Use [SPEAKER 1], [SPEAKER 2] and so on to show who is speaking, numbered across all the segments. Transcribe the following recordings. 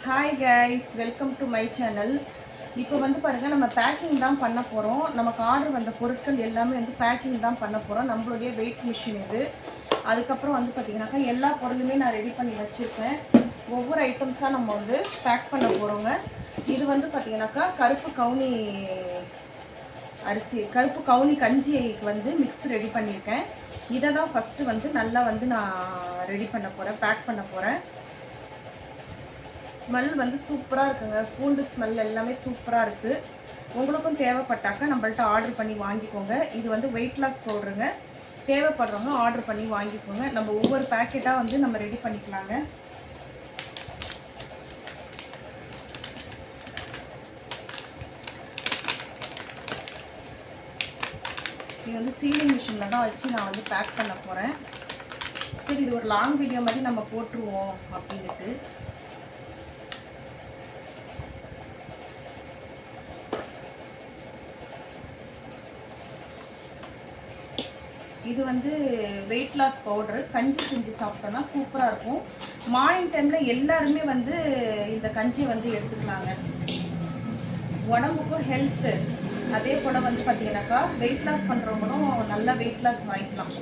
[SPEAKER 1] Hi guys welcome to my channel இப்போ வந்து பாருங்கள் நம்ம பேக்கிங் தான் பண்ண போகிறோம் நமக்கு ஆர்டர் வந்த பொருட்கள் எல்லாமே வந்து பேக்கிங் தான் பண்ண போகிறோம் நம்மளுடைய வெயிட் மிஷின் இது. அதுக்கப்புறம் வந்து பார்த்திங்கனாக்கா எல்லா பொருளுமே நான் ரெடி பண்ணி வச்சுருக்கேன். ஒவ்வொரு ஐட்டம்ஸாக நம்ம வந்து பேக் பண்ண போகிறோங்க இது வந்து பார்த்திங்கனாக்கா கருப்பு கவுனி அரிசி கருப்பு கவுனி கஞ்சிக்கு வந்து மிக்ஸ் ரெடி பண்ணியிருக்கேன் இதை தான் ஃபஸ்ட்டு வந்து நல்லா வந்து நான் ரெடி பண்ண போகிறேன் பேக் பண்ண போகிறேன் ஸ்மெல் வந்து சூப்பராக இருக்குங்க. பூண்டு ஸ்மெல் எல்லாமே சூப்பராக இருக்குது உங்களுக்கும் தேவைப்பட்டாக்கா நம்மள்ட்ட ஆர்டர் பண்ணி வாங்கிக்கோங்க. இது வந்து வெயிட் லாஸ் பவுடருங்க தேவைப்படுறவங்க ஆர்டர் பண்ணி வாங்கிக்கோங்க. நம்ம ஒவ்வொரு பேக்கெட்டாக வந்து நம்ம ரெடி பண்ணிக்கலாங்க. இது வந்து சீலிங் மிஷினில் தான் வச்சு நான் வந்து பேக் பண்ண போகிறேன் சரி இது ஒரு லாங் வீடியோ மாதிரி நம்ம போட்டுருவோம் அப்படின்ட்டு இது வந்து வெயிட் லாஸ் பவுடரு கஞ்சி செஞ்சு சாப்பிட்டோன்னா சூப்பராக இருக்கும். மார்னிங் டைமில் எல்லாருமே வந்து இந்த கஞ்சி வந்து எடுத்துக்கலாங்க. உடம்புக்கும் ஹெல்த்து அதே போல் வந்து பார்த்தீங்கன்னாக்கா வெயிட் லாஸ் பண்ணுறவங்களும் நல்லா வெயிட் லாஸ் வாங்கிக்கலாம்.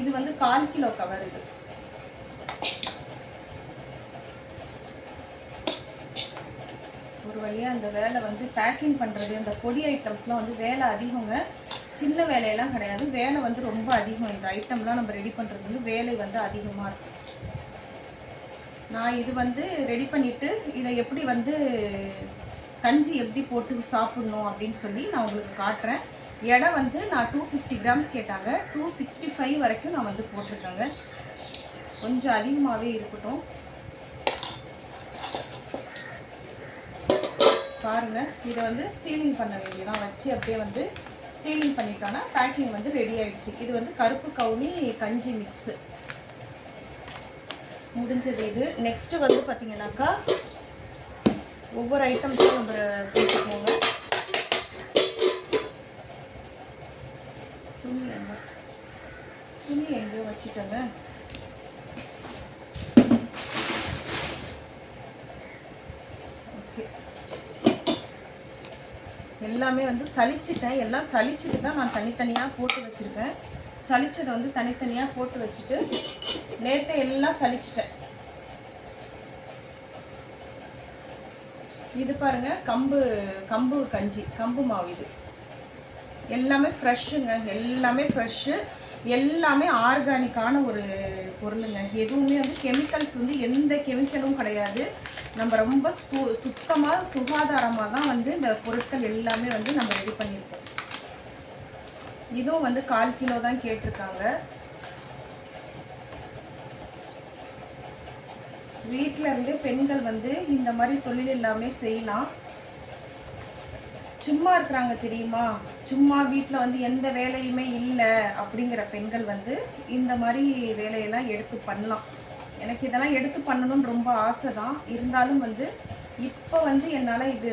[SPEAKER 1] இது வந்து கால் கிலோ கவர் இது. வழியாக அந்த வேலை வந்து பேக்கிங் பண்ணுறது அந்த பொடி ஐட்டம்ஸ்லாம் வந்து வேலை அதிகங்க. சின்ன வேலையெல்லாம் கிடையாது. வேலை வந்து ரொம்ப அதிகம். இந்த ஐட்டம்லாம் நம்ம ரெடி பண்ணுறது வந்து வேலை வந்து அதிகமாக இருக்கும் நான் இது வந்து ரெடி பண்ணிவிட்டு இதை எப்படி வந்து கஞ்சி எப்படி போட்டு சாப்பிட்ணும் அப்படின்னு சொல்லி நான் உங்களுக்கு காட்டுறேன். எடை வந்து நான் டூ ஃபிஃப்டி கிராம்ஸ் கேட்டாங்க. டூ சிக்ஸ்டி ஃபைவ் வரைக்கும் நான் வந்து போட்டிருக்கேங்க. கொஞ்சம் அதிகமாகவே இருக்கட்டும். பாருங்கள் இதை வந்து சீலிங் பண்ண வேண்டியதான் வச்சு அப்படியே வந்து சீலிங் பண்ணிட்டோன்னா பேக்கிங் வந்து ரெடி ஆயிடுச்சு. இது வந்து கருப்பு கவுனி கஞ்சி மிக்ஸு முடிஞ்சது இது. நெக்ஸ்ட்டு வந்து பார்த்தீங்கன்னாக்கா ஒவ்வொரு ஐட்டம்ஸும் நம்ம போட்டுக்கோங்க. துணி எங்க? துணி எங்கேயோ வச்சுட்டேங்க ஓகே எல்லாமே வந்து சளிச்சிட்டேன். எல்லாம் சலிச்சுட்டு தான் நான் தனித்தனியாக போட்டு வச்சுருக்கேன். சலிச்சதை வந்து தனித்தனியாக போட்டு வச்சுட்டு நேற்று எல்லாம் சளிச்சிட்டேன். இது பாருங்க கம்பு கம்பு கஞ்சி கம்பு மாவு இது. எல்லாமே ஃப்ரெஷ்ஷுங்க. எல்லாமே ஃப்ரெஷ்ஷு. எல்லாமே ஆர்கானிக்கான ஒரு பொருளுங்க. எதுவுமே வந்து கெமிக்கல்ஸ் வந்து எந்த கெமிக்கலும் கிடையாது. நம்ம ரொம்ப சு சுத்தமாக சுகாதாரமாக தான் வந்து இந்த பொருட்கள் எல்லாமே வந்து நம்ம ரெடி பண்ணியிருக்கோம். இதுவும் வந்து கால் கிலோ தான் கேட்டிருக்காங்க. வீட்டில் இருந்து பெண்கள் வந்து இந்த மாதிரி தொழில் எல்லாமே செய்யலாம். சும்மா இருக்கிறாங்க தெரியுமா? சும்மா வீட்டில் வந்து எந்த வேலையுமே இல்லை அப்படிங்கிற பெண்கள் வந்து இந்த மாதிரி வேலையெல்லாம் எடுத்து பண்ணலாம். எனக்கு இதெல்லாம் எடுத்து பண்ணணும்னு ரொம்ப ஆசை தான் இருந்தாலும் வந்து இப்போ வந்து என்னால் இது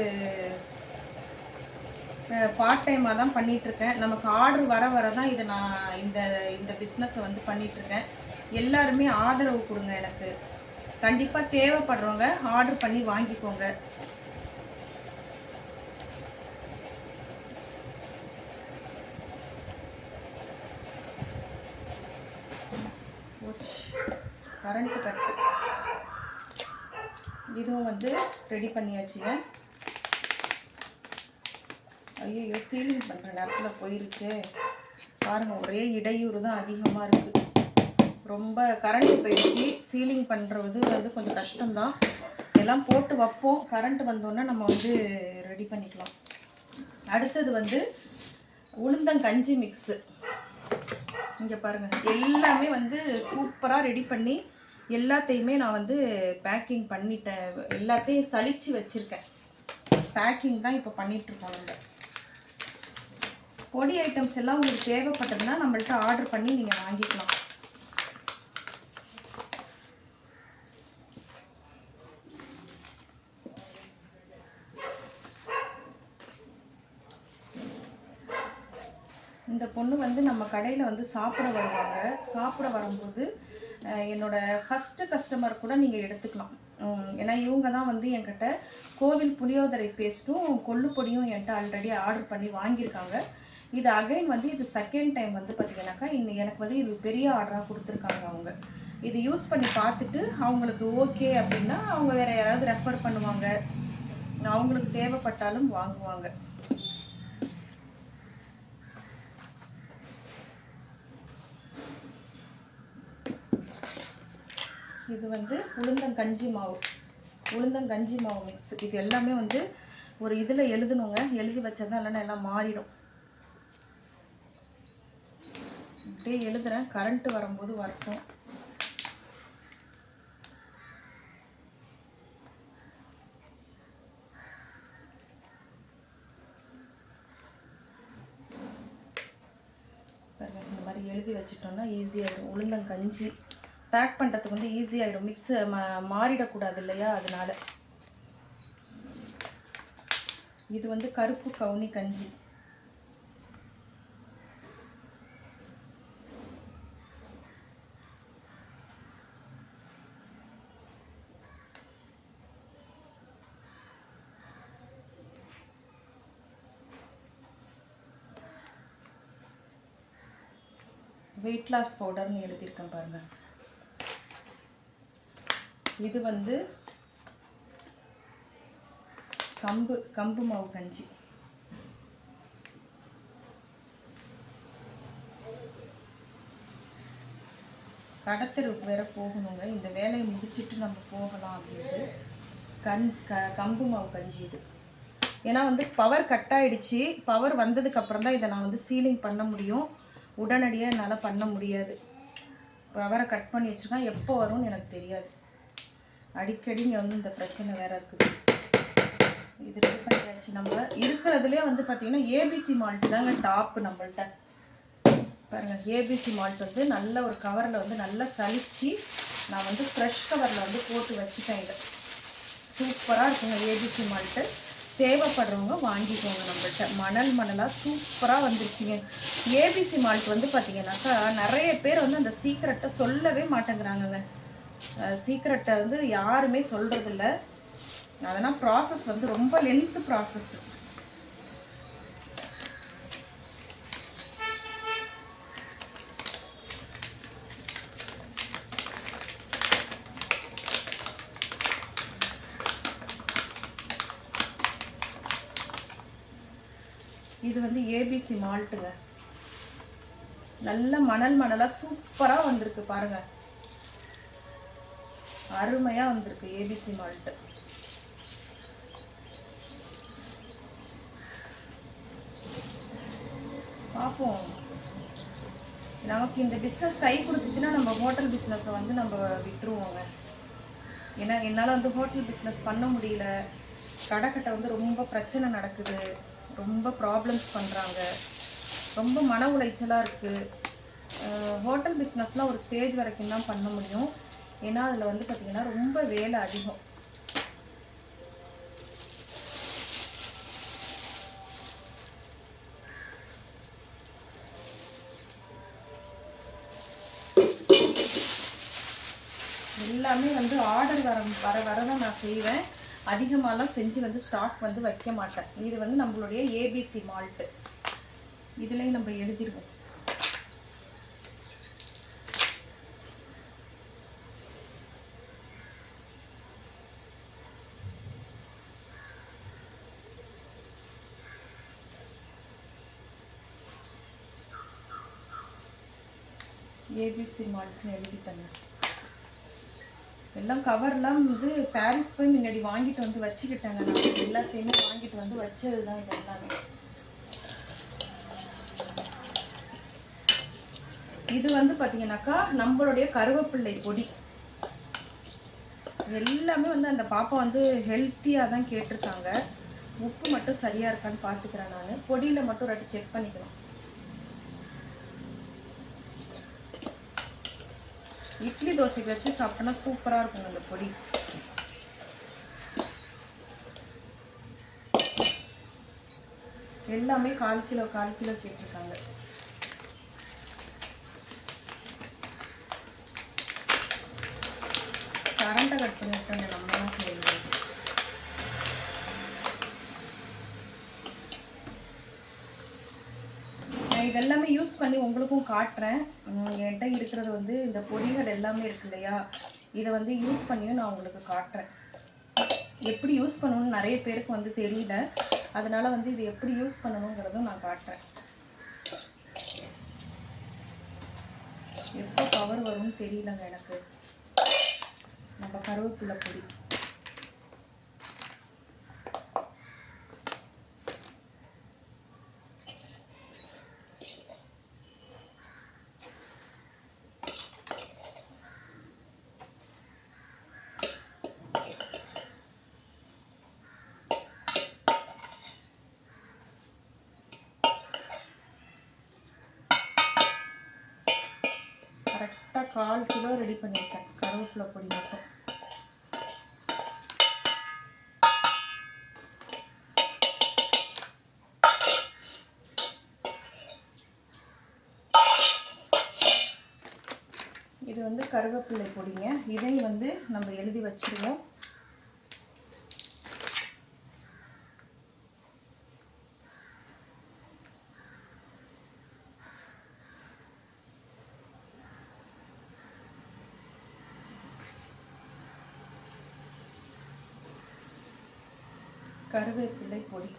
[SPEAKER 1] பார்ட் டைமாக தான் பண்ணிகிட்ருக்கேன் நமக்கு ஆர்டர் வர வர தான் இதை நான் இந்த இந்த பிஸ்னஸை வந்து பண்ணிகிட்ருக்கேன் எல்லாருமே ஆதரவு கொடுங்க எனக்கு. கண்டிப்பாக தேவைப்படுறவங்க ஆர்டர் பண்ணி வாங்கிக்கோங்க. போச்சு. கரண்ட்டு கட்டு இதுவும் வந்து ரெடி பண்ணியாச்சுங்க. ஐயோ சீலிங் பண்ணுற நேரத்தில் போயிருச்சு. பாருங்கள் ஒரே இடையூறு தான் அதிகமாக இருக்குது ரொம்ப கரண்ட் போயிடுச்சு. சீலிங் பண்ணுறது வந்து கொஞ்சம் கஷ்டம்தான். எல்லாம் போட்டு வைப்போம். கரண்ட் வந்தோன்னே நம்ம வந்து ரெடி பண்ணிக்கலாம். அடுத்தது வந்து உளுந்தங்கஞ்சி மிக்ஸு இங்கே பாருங்கள் எல்லாமே வந்து சூப்பராக ரெடி பண்ணி எல்லாத்தையுமே நான் வந்து பேக்கிங் பண்ணிட்டேன். எல்லாத்தையும் சளிச்சு வச்சுருக்கேன். பேக்கிங் தான் இப்போ பண்ணிகிட்ருக்கோம் நம்ம பொடி ஐட்டம்ஸ் எல்லாம் உங்களுக்கு தேவைப்பட்டதுன்னா நம்மள்ட்ட ஆர்டர் பண்ணி நீங்கள் வாங்கிக்கலாம் இந்த பொண்ணு வந்து நம்ம கடையில் வந்து சாப்பிட வருவாங்க. சாப்பிட வரும்போது என்னோடய ஃபஸ்ட்டு கஸ்டமர் கூட நீங்கள் எடுத்துக்கலாம். ஏன்னா இவங்க தான் வந்து என்கிட்ட கோவில் புளியோதரை பேஸ்ட்டும் கொள்ளு பொடியும் என்கிட்ட ஆல்ரெடி ஆர்டர் பண்ணி வாங்கியிருக்காங்க. இது அகைன் வந்து இது செகண்ட் டைம் வந்து பார்த்தீங்கன்னாக்கா இன்னும் எனக்கு வந்து இது பெரிய ஆர்டராக கொடுத்துருக்காங்க அவங்க. இது யூஸ் பண்ணி பார்த்துட்டு அவங்களுக்கு ஓகே அப்படின்னா அவங்க வேறு யாராவது ரெஃபர் பண்ணுவாங்க. அவங்களுக்கு தேவைப்பட்டாலும் வாங்குவாங்க. இது வந்து உளுந்தங்கஞ்சி மாவு. உளுந்தங்கஞ்சி மாவு மிக்ஸ் இது எல்லாமே வந்து ஒரு இதில் எழுதணுங்க. எழுதி வச்சதா இல்லைன்னா எல்லாம் மாறிடும். அப்படியே எழுதுகிறேன் கரண்ட்டு வரும்போது வரட்டும். இந்த மாதிரி எழுதி வச்சிட்டோம்னா ஈஸியாகிடும் உளுந்தங்கஞ்சி பேக் பண்ணுறதுக்கு வந்து ஈஸியாகிடும் மிக்ஸ் மா மாறிடக்கூடாது இல்லையா? அதனால. இது வந்து கருப்பு கவுனி கஞ்சி. வெயிட் லாஸ் பவுடர்னு எழுதியிருக்கேன் பாருங்கள் இது வந்து கம்பு கம்பு மாவு கஞ்சி. கடத்தெருவுக்கு வேற போகணுங்க. இந்த வேலையை முடிச்சிட்டு நம்ம போகலாம் அப்படின்ட்டு கஞ் க கம்பு மாவு கஞ்சி இது. ஏன்னா வந்து பவர் கட் ஆகிடுச்சு பவர் வந்ததுக்கு அப்புறம் தான் இதை நான் வந்து சீலிங் பண்ண முடியும். உடனடியாக என்னால் பண்ண முடியாது. பவரை கட் பண்ணி வச்சுருக்கேன். எப்போ வரும்னு எனக்கு தெரியாது. அடிக்கடி இங்கே வந்து இந்த பிரச்சனை வேறு இருக்குது. இது ரெடி பண்ணியாச்சு. நம்ம இருக்கிறதுலே வந்து பார்த்தீங்கன்னா ஏபிசி மால்ட் தாங்க டாப்பு நம்மள்கிட்ட பாருங்க ஏபிசி மால்ட் வந்து நல்ல ஒரு கவரில் வந்து நல்லா சலித்து நான் வந்து ஃப்ரெஷ் கவரில் வந்து போட்டு வச்சுட்டேன் இதை. சூப்பராக இருக்குங்க ஏபிசி மால்ட்டு தேவைப்படுறவங்க வாங்கிக்கோங்க நம்மள்கிட்ட மணல் மணலாக சூப்பராக வந்துருச்சுங்க. ஏபிசி மால்ட் வந்து பார்த்தீங்கன்னாக்கா நிறைய பேர் வந்து அந்த சீக்ரெட்டை சொல்லவே மாட்டேங்கிறாங்கங்க. சீக்ரெட்டை வந்து யாருமே சொல்கிறதில்ல அதனால் ப்ராசஸ் வந்து ரொம்ப லென்த்து ப்ராசஸ் இது வந்து ஏபிசி மால்ட்டுங்க நல்ல மணல் மணலாக சூப்பராக வந்திருக்கு பாருங்க. அருமையாக வந்திருக்கு ஏபிசி மால்ட்டு பார்ப்போம். நமக்கு இந்த பிஸ்னஸ் கை கொடுத்துச்சுன்னா நம்ம ஹோட்டல் பிஸ்னஸை வந்து நம்ம விட்டுருவோங்க. ஏன்னா என்னால் வந்து ஹோட்டல் பிஸ்னஸ் பண்ண முடியல. கடைக்கிட்ட வந்து ரொம்ப பிரச்சனை நடக்குது. ரொம்ப ப்ராப்ளம்ஸ் பண்ணுறாங்க ரொம்ப மன உளைச்சலாக இருக்குது ஹோட்டல் பிஸ்னஸ்லாம் ஒரு ஸ்டேஜ் வரைக்கும் தான் பண்ண முடியும். ஏன்னா அதில் வந்து பார்த்திங்கன்னா ரொம்ப வேலை அதிகம். எல்லாமே வந்து ஆர்டர் வர வர வர தான் நான் செய்வேன். அதிகமாகலாம் செஞ்சு வந்து ஸ்டாக் வந்து வைக்க மாட்டேன். இது வந்து நம்மளுடைய ஏபிசி மால்ட்டு இதுலேயும் நம்ம எழுதிடுவோம் ஏபிசி மால்ட்னு எழுதிட்டேங்க. எல்லாம் கவர்லாம் வந்து பாரிஸ் போய் முன்னாடி வாங்கிட்டு வந்து வச்சுக்கிட்டேங்க நான். எல்லாத்தையுமே வாங்கிட்டு வந்து வச்சது தான் இது எல்லாமே. இது வந்து பார்த்தீங்கன்னாக்கா நம்மளுடைய கருவேப்பிள்ளை பொடி. எல்லாமே வந்து அந்த பாப்பா வந்து ஹெல்த்தியாக தான் கேட்டிருக்காங்க. உப்பு மட்டும் சரியாக இருக்கான்னு பார்த்துக்கிறேன் நான். பொடியில் மட்டும் ரெட்டு செக் பண்ணிக்கிறேன் இட்லி தோசைக்கு வச்சு சாப்பிட்டோன்னா சூப்பராக இருக்கும் அந்த பொடி. எல்லாமே கால் கிலோ கால் கிலோ கேட்டிருக்காங்க. கரண்டை கட் பண்ணிவிட்டோங்க நம்ம தான் செய்யணும் யூஸ் பண்ணி உங்களுக்கும் காட்டுறேன். என்கிட்ட இருக்கிறது வந்து இந்த பொடிகள் எல்லாமே இருக்கு இல்லையா? இதை வந்து யூஸ் பண்ணியும் நான் உங்களுக்கு காட்டுறேன். எப்படி யூஸ் பண்ணணும்னு நிறைய பேருக்கு வந்து தெரியல. அதனால் வந்து இது எப்படி யூஸ் பண்ணணுங்கிறதும் நான் காட்டுறேன். எப்போ பவர் வரும்னு தெரியலங்க எனக்கு. நம்ம கருவேப்பிள்ளை பொடி. கரெக்டாக கால் கிலோ ரெடி பண்ணியிருக்கேன். கருவேப்பிலை பொடி மட்டும். இது வந்து கருவேப்பிலை பொடிங்க. இதை வந்து நம்ம எழுதி வச்சிருவோம். கருவேப்பிலை பொடி.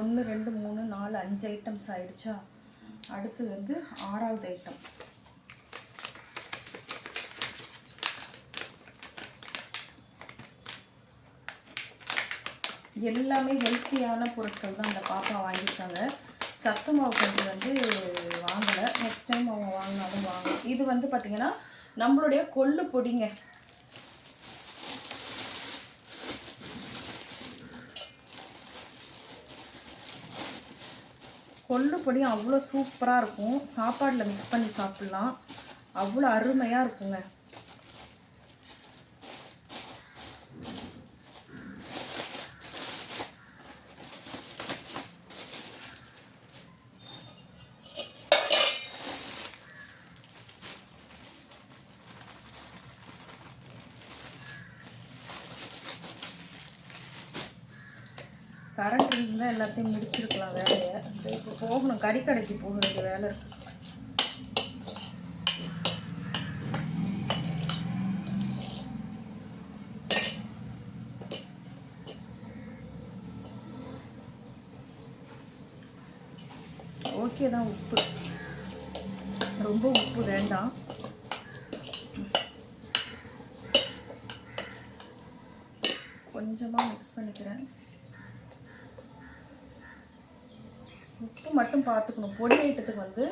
[SPEAKER 1] ஒன்று ரெண்டு மூணு நாலு அஞ்சு ஐட்டம்ஸ் ஆயிடுச்சா? அடுத்து வந்து ஆறாவது ஐட்டம் எல்லாமே ஹெல்த்தியான பொருட்கள் தான் அந்த பாப்பா வாங்கியிருக்காங்க. சத்து மாவு கொஞ்சம் வந்து வாங்கலை. நெக்ஸ்ட் டைம் அவங்க வாங்கினாலும் வாங்கலாம் இது வந்து பார்த்திங்கன்னா நம்மளுடைய கொள்ளு பொடிங்க. கொள்ளு பொடி அவ்வளோ சூப்பராக இருக்கும். சாப்பாடில் மிக்ஸ் பண்ணி சாப்பிட்லாம். அவ்வளோ அருமையாக இருக்குங்க. கரண்ட் இருந்தால் எல்லாத்தையும் முடிச்சிருக்கலாம் வேலையை. இப்போ போகணும் கறிக்கடைக்கு போக வேண்டிய வேலை இருக்கு. ஓகே தான் உப்பு. ரொம்ப உப்பு வேண்டாம். கொஞ்சமாக மிக்ஸ் பண்ணிக்கிறேன் உப்பு மட்டும் பார்த்துக்கணும். பொடி ஐட்டத்துக்கு வந்து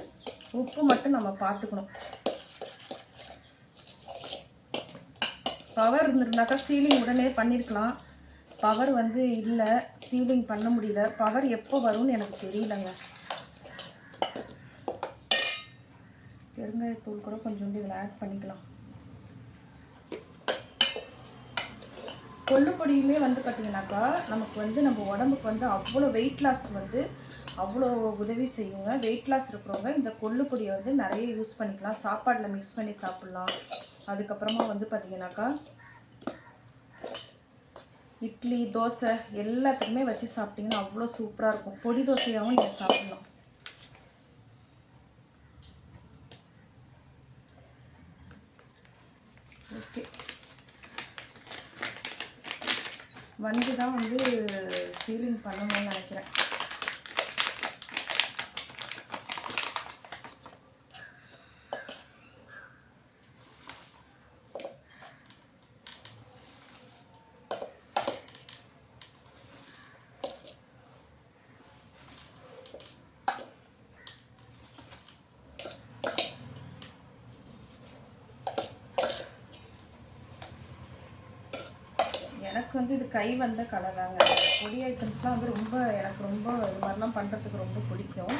[SPEAKER 1] உப்பு மட்டும் நம்ம பார்த்துக்கணும். பவர் இருந்திருந்தாக்கா சீலிங் உடனே பண்ணியிருக்கலாம் பவர் வந்து இல்லை சீலிங் பண்ண முடியல. பவர் எப்போ வரும்னு எனக்கு தெரியலங்க. பெருங்காயத்தூள் கூட கொஞ்சோண்டு இதில் ஆட் பண்ணிக்கலாம். கொள்ளுப்பொடியுமே வந்து பார்த்திங்கனாக்கா நமக்கு வந்து நம்ம உடம்புக்கு வந்து அவ்வளோ வெயிட் லாஸ்க்கு வந்து அவ்வளோ உதவி செய்யுங்க. வெயிட் லாஸ் இருக்கிறவங்க இந்த கொல்லுப்பொடியை வந்து நிறைய யூஸ் பண்ணிக்கலாம். சாப்பாடில் மிக்ஸ் பண்ணி சாப்பிட்லாம். அதுக்கப்புறமா வந்து பார்த்திங்கனாக்கா இட்லி தோசை எல்லாத்துக்குமே வச்சு சாப்பிட்டிங்கன்னா அவ்வளோ சூப்பராக இருக்கும். பொடி தோசையாகவும் நீங்கள் சாப்பிட்லாம். ஓகே வந்து தான் வந்து சீலிங் பண்ணணும்னு நினைக்கிறேன். எனக்கு வந்து இது கை வந்த கலை தாங்க. பொடி ஐட்டம்ஸ்லாம் வந்து ரொம்ப எனக்கு ரொம்ப இது மாதிரிலாம் பண்ணுறதுக்கு ரொம்ப பிடிக்கும்.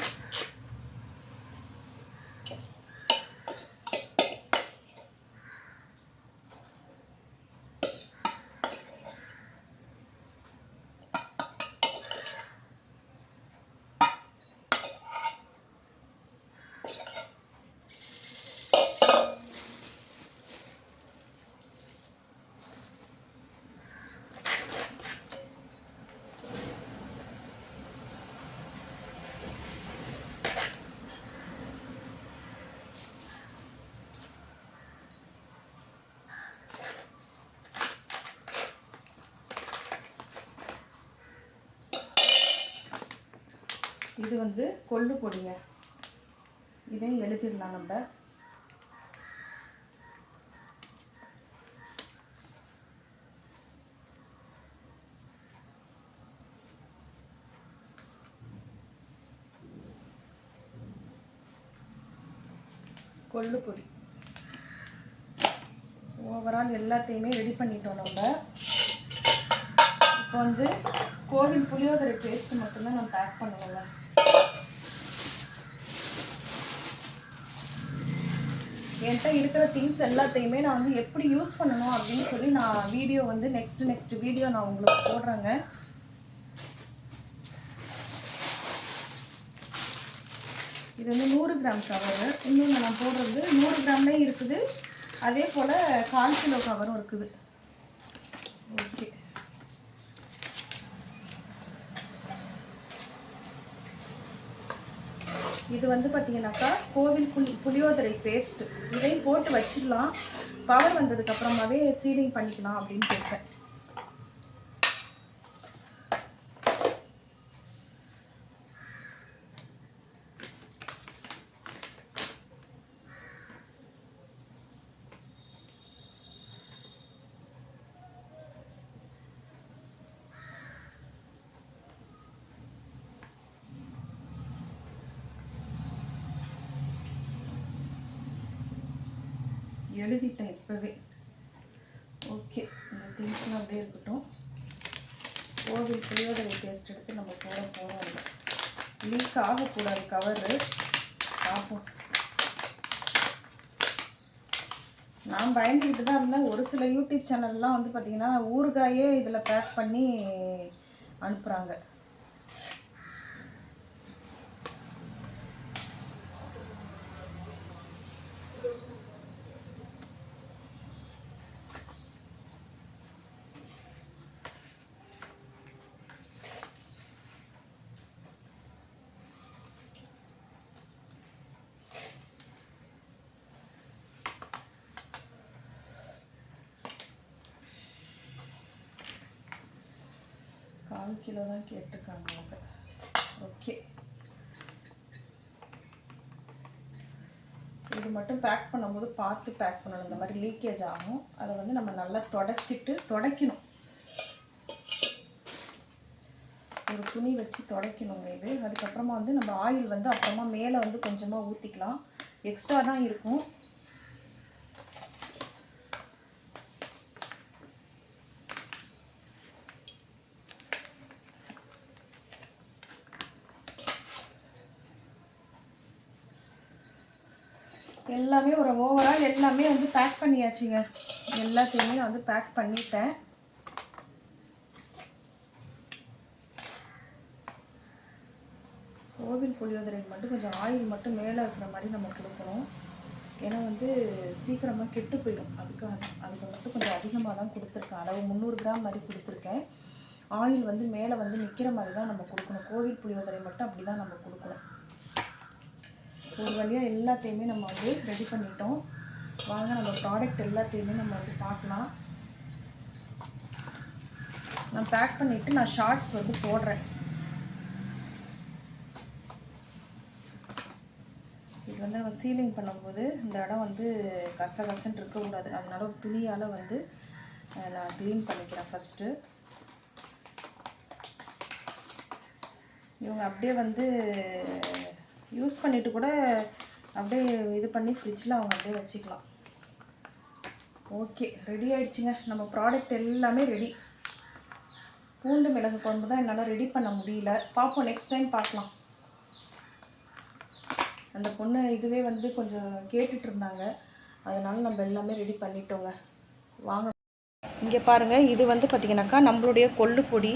[SPEAKER 1] இது வந்து கொள்ளு பொடிங்க. இதையும் எழுதிடலாம் நம்ம. கொள்ளு பொடி. ஓவரால் எல்லாத்தையுமே ரெடி பண்ணிட்டோம் நம்ம. இப்போ வந்து கோவில் புளியோதரை பேஸ்ட் மட்டும்தான் நம்ம பேக் பண்ணுவோங்க என்கிட்ட இருக்கிற திங்ஸ் எல்லாத்தையுமே நான் வந்து எப்படி யூஸ் பண்ணணும் அப்படின்னு சொல்லி நான் வீடியோ வந்து நெக்ஸ்ட் நெக்ஸ்ட் வீடியோ நான் உங்களுக்கு போடுறேங்க. இது வந்து நூறு கிராம் கவரு இன்னொன்று நான் போடுறது நூறு கிராம்லேயும் இருக்குது. அதே போல் கால் கிலோ கவரும் இருக்குது ஓகே இது வந்து பார்த்தீங்கன்னாக்கா கோவில் புளி புளியோதரை பேஸ்ட் இதையும் போட்டு வச்சிடலாம். பவர் வந்ததுக்கு அப்புறமாவே சீலிங் பண்ணிக்கலாம் அப்படின்னு கேட்பேன் எழுதிட்டேன் இப்போவே. ஓகே இந்த திங்ஸ்லாம் அப்படியே இருக்கட்டும். கோவில் புளியோதரை டேஸ்ட் எடுத்து நம்ம போட போகிறோம் இல்லை லீக் ஆகக்கூடாது கவரு பார்ப்போம். நான் பயந்துக்கிட்டு தான் இருந்தேன். ஒரு சில யூடியூப் சேனல்லாம் வந்து பார்த்திங்கன்னா ஊறுகாயே இதில் பேக் பண்ணி அனுப்புகிறாங்க கால் கிலோ தான் கேட்டிருக்காங்க அவங்க. ஓகே இது மட்டும் பேக் பண்ணும்போது பார்த்து பேக் பண்ணணும். இந்த மாதிரி லீக்கேஜ் ஆகும். அதை வந்து நம்ம நல்லா தொடச்சிட்டு துடைக்கணும். ஒரு துணி வச்சு துடைக்கணுங்க இது. அதுக்கப்புறமா வந்து நம்ம ஆயில் வந்து அப்புறமா மேலே வந்து கொஞ்சமாக ஊற்றிக்கலாம் எக்ஸ்ட்ரா தான் இருக்கும். எல்லாமே ஒரு ஓவரால் எல்லாமே வந்து பேக் பண்ணியாச்சுங்க. எல்லாத்தையுமே நான் வந்து பேக் பண்ணிட்டேன். கோவில் புளியோதரைக்கு மட்டும் கொஞ்சம் ஆயில் மட்டும் மேலே இருக்கிற மாதிரி நம்ம கொடுக்கணும். ஏன்னா வந்து சீக்கிரமாக கெட்டு போயிடும். அதுக்கு அதுக்கு மட்டும் கொஞ்சம் அதிகமாக தான் கொடுத்துருக்கேன். அளவு முந்நூறு கிராம் மாதிரி கொடுத்துருக்கேன். ஆயில் வந்து மேலே வந்து நிற்கிற மாதிரி தான் நம்ம கொடுக்கணும். கோவில் புளியோதரை மட்டும் அப்படி தான் நம்ம கொடுக்கணும். ஒரு வழியாக எல்லாத்தையுமே நம்ம வந்து ரெடி பண்ணிட்டோம். வாங்க நம்ம ப்ராடக்ட் எல்லாத்தையுமே நம்ம வந்து பார்க்கலாம். நான் பேக் பண்ணிவிட்டு நான் ஷார்ட்ஸ் வந்து போடுறேன். இது வந்து நம்ம சீலிங் பண்ணும்போது இந்த இடம் வந்து கச இருக்கக்கூடாது. அதனால ஒரு துணியால் வந்து நான் க்ளீன் பண்ணிக்கிறேன் ஃபஸ்ட்டு இவங்க அப்படியே வந்து யூஸ் பண்ணிட்டு கூட அப்படியே இது பண்ணி ஃப்ரிட்ஜில் அவங்க அப்படியே வச்சுக்கலாம். ஓகே ரெடி ஆகிடுச்சுங்க நம்ம ப்ராடக்ட் எல்லாமே ரெடி பூண்டு மிளகு குழம்பு தான் என்னால் ரெடி பண்ண முடியல. பார்ப்போம் நெக்ஸ்ட் டைம் பார்க்கலாம். அந்த பொண்ணு இதுவே வந்து கொஞ்சம் கேட்டுட்டு இருந்தாங்க. அதனால் நம்ம எல்லாமே ரெடி பண்ணிட்டோங்க. வாங்க. இங்கே பாருங்கள் இது வந்து பார்த்திங்கனாக்கா நம்மளுடைய கொள்ளு பொடி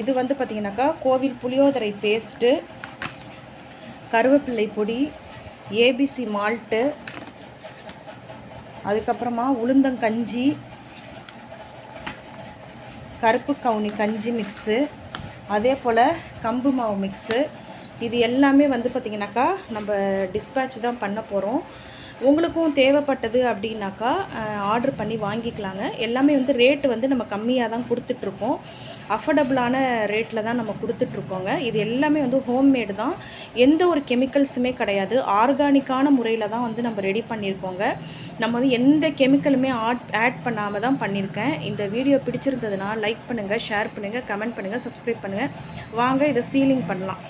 [SPEAKER 1] இது வந்து பார்த்திங்கனாக்கா கோவில் புளியோதரை பேஸ்ட்டு கருவேப்பிள்ளை பொடி ஏபிசி மால்ட்டு அதுக்கப்புறமா உளுந்தங்கஞ்சி கருப்பு கவுனி கஞ்சி மிக்ஸு அதே போல் கம்பு மாவு மிக்ஸு இது எல்லாமே வந்து பார்த்திங்கனாக்கா நம்ம டிஸ்பேட்ச் தான் பண்ண போகிறோம் உங்களுக்கும் தேவைப்பட்டது அப்படின்னாக்கா ஆர்டர் பண்ணி வாங்கிக்கலாங்க. எல்லாமே வந்து ரேட்டு வந்து நம்ம கம்மியாக தான் கொடுத்துட்ருக்கோம் அஃபோர்டபுளான ரேட்டில் தான் நம்ம கொடுத்துட்ருக்கோங்க. இது எல்லாமே வந்து ஹோம்மேடு தான். எந்த ஒரு கெமிக்கல்ஸுமே கிடையாது. ஆர்கானிக்கான முறையில் தான் வந்து நம்ம ரெடி பண்ணியிருக்கோங்க. நம்ம வந்து எந்த கெமிக்கலுமே ஆட் ஆட் பண்ணாமல் தான் பண்ணியிருக்கேன். இந்த வீடியோ பிடிச்சிருந்ததுன்னா லைக் பண்ணுங்கள் ஷேர் பண்ணுங்கள் கமெண்ட் பண்ணுங்கள் சப்ஸ்கிரைப் பண்ணுங்கள் வாங்க இதை சீலிங் பண்ணலாம்.